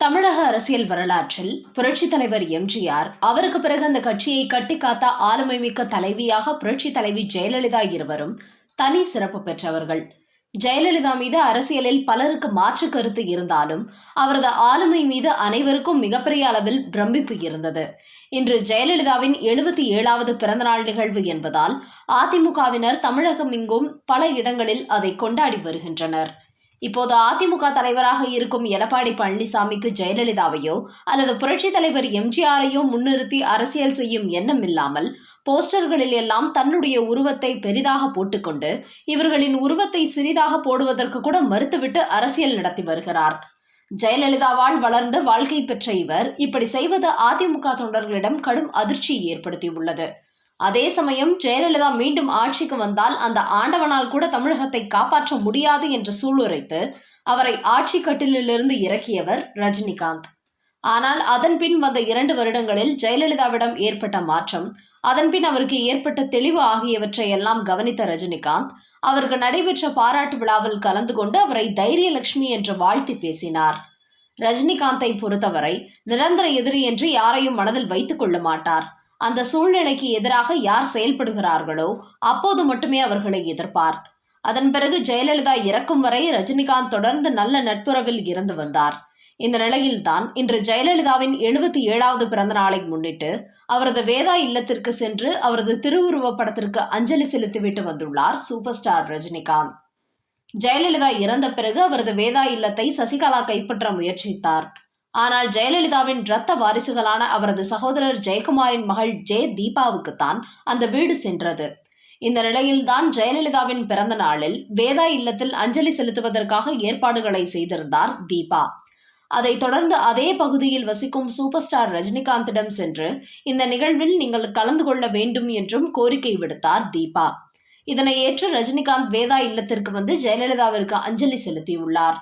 தமிழக அரசியல் வரலாற்றில் புரட்சித் தலைவர் எம்ஜிஆர் அவருக்கு பிறகு அந்த கட்சியை கட்டிக்காத்த ஆளுமை மிக்க தலைவியாக புரட்சி தலைவி ஜெயலலிதா இருவரும் தனி சிறப்பு பெற்றவர்கள். ஜெயலலிதா மீது அரசியலில் பலருக்கு மாற்று கருத்து இருந்தாலும் அவரது ஆளுமை மீது அனைவருக்கும் மிகப்பெரிய அளவில் பிரமிப்பு இருந்தது. இன்று ஜெயலலிதாவின் எழுபத்தி ஏழாவது பிறந்தநாள் நிகழ்வு என்பதால் அதிமுகவினர் தமிழகமெங்கும் பல இடங்களில் அதை கொண்டாடி வருகின்றனர். இப்போது அதிமுக தலைவராக இருக்கும் எடப்பாடி பழனிசாமிக்கு ஜெயலலிதாவையோ அல்லது புரட்சித் தலைவர் எம்ஜிஆரையோ முன்னிறுத்தி அரசியல் செய்யும் எண்ணம் இல்லாமல் போஸ்டர்களில் எல்லாம் தன்னுடைய உருவத்தை பெரிதாக போட்டுக்கொண்டு இவர்களின் உருவத்தை சிறிதாக போடுவதற்கு கூட மறுத்துவிட்டு அரசியல் நடத்தி வருகிறார். ஜெயலலிதாவால் வளர்ந்த வாழ்க்கை பெற்ற இவர் இப்படி செய்வது அதிமுக தொண்டர்களிடம் கடும் அதிர்ச்சியை ஏற்படுத்தியுள்ளது. அதே சமயம் ஜெயலலிதா மீண்டும் ஆட்சிக்கு வந்தால் அந்த ஆண்டவனால் கூட தமிழகத்தை காப்பாற்ற முடியாது என்று சூளுரைத்து அவரை ஆட்சி கட்டிலிலிருந்து இறக்கியவர் ரஜினிகாந்த். ஆனால் அதன்பின் வந்த இரண்டு வருடங்களில் ஜெயலலிதாவிடம் ஏற்பட்ட மாற்றம் அதன்பின் அவருக்கு ஏற்பட்ட தெளிவு ஆகியவற்றை எல்லாம் கவனித்த ரஜினிகாந்த் அவருக்கு நடைபெற்ற பாராட்டு விழாவில் கலந்து கொண்டு அவரை தைரியலட்சுமி என்று வாழ்த்தி பேசினார். ரஜினிகாந்தை பொறுத்தவரை நிரந்தர எதிரி என்று யாரையும் மனதில் வைத்துக் கொள்ள மாட்டார். அந்த சூழ்நிலைக்கு எதிராக யார் செயல்படுகிறார்களோ அப்போது மட்டுமே அவர்களை எதிர்ப்பார். அதன் பிறகு ஜெயலலிதா இறக்கும் வரை ரஜினிகாந்த் தொடர்ந்து நல்ல நட்புறவில் இருந்து வந்தார். இந்த நிலையில்தான் இன்று ஜெயலலிதாவின் எழுபத்தி ஏழாவது பிறந்த நாளை முன்னிட்டு அவரது வேதா இல்லத்திற்கு சென்று அவரது திருவுருவப் படத்திற்கு அஞ்சலி செலுத்திவிட்டு வந்துள்ளார் சூப்பர் ஸ்டார் ரஜினிகாந்த். ஜெயலலிதா இறந்த பிறகு அவரது வேதா இல்லத்தை சசிகலா கைப்பற்ற முயற்சித்தார். ஆனால் ஜெயலலிதாவின் இரத்த வாரிசுகளான அவரது சகோதரர் ஜெயக்குமாரின் மகள் ஜெய தீபாவுக்குத்தான் அந்த வீடு சென்றது. இந்த நிலையில்தான் ஜெயலலிதாவின் பிறந்த நாளில் வேதா இல்லத்தில் அஞ்சலி செலுத்துவதற்காக ஏற்பாடுகளை செய்திருந்தார் தீபா. அதைத் தொடர்ந்து அதே பகுதியில் வசிக்கும் சூப்பர் ஸ்டார் ரஜினிகாந்திடம் சென்று இந்த நிகழ்வில் நீங்கள் கலந்து கொள்ள வேண்டும் என்றும் கோரிக்கை விடுத்தார் தீபா. இதனை ஏற்று ரஜினிகாந்த் வேதா இல்லத்திற்கு வந்து ஜெயலலிதாவிற்கு அஞ்சலி செலுத்தியுள்ளார்.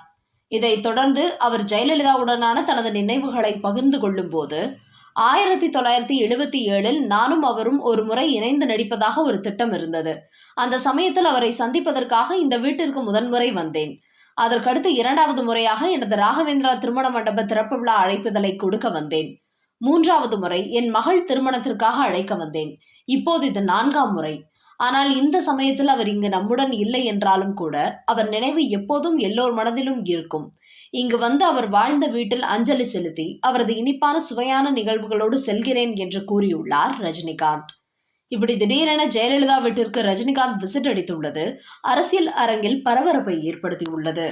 இதைத் தொடர்ந்து அவர் ஜெயலலிதாவுடனான தனது நினைவுகளை பகிர்ந்து கொள்ளும் போது ஆயிரத்தி தொள்ளாயிரத்தி எழுபத்தி ஏழில் நானும் அவரும் ஒரு முறை இணைந்து நடிப்பதாக ஒரு திட்டம் இருந்தது. அந்த சமயத்தில் அவரை சந்திப்பதற்காக இந்த வீட்டிற்கு முதன்முறை வந்தேன். அதற்கடுத்து இரண்டாவது முறையாக எனது ராகவேந்திரா திருமண மண்டப திறப்பு விழா அழைப்புதலை கொடுக்க வந்தேன். மூன்றாவது முறை என் மகள் திருமணத்திற்காக அழைக்க வந்தேன். இப்போது இது நான்காம் முறை. ஆனால் இந்த சமயத்தில் அவர் இங்கு நம்முடன் இல்லை என்றாலும் கூட அவர் நினைவு எப்போதும் எல்லோர் மனதிலும் இருக்கும். இங்கு வந்து அவர் வாழ்ந்த வீட்டில் அஞ்சலி செலுத்தி அவரது இனிப்பான சுவையான நிகழ்வுகளோடு செல்கிறேன் என்று கூறியுள்ளார் ரஜினிகாந்த். இப்படி திடீரென ஜெயலலிதா வீட்டிற்கு ரஜினிகாந்த் விசிட் அடித்துள்ளது. அரசியல் அரங்கில் பரபரப்பை ஏற்படுத்தியுள்ளது.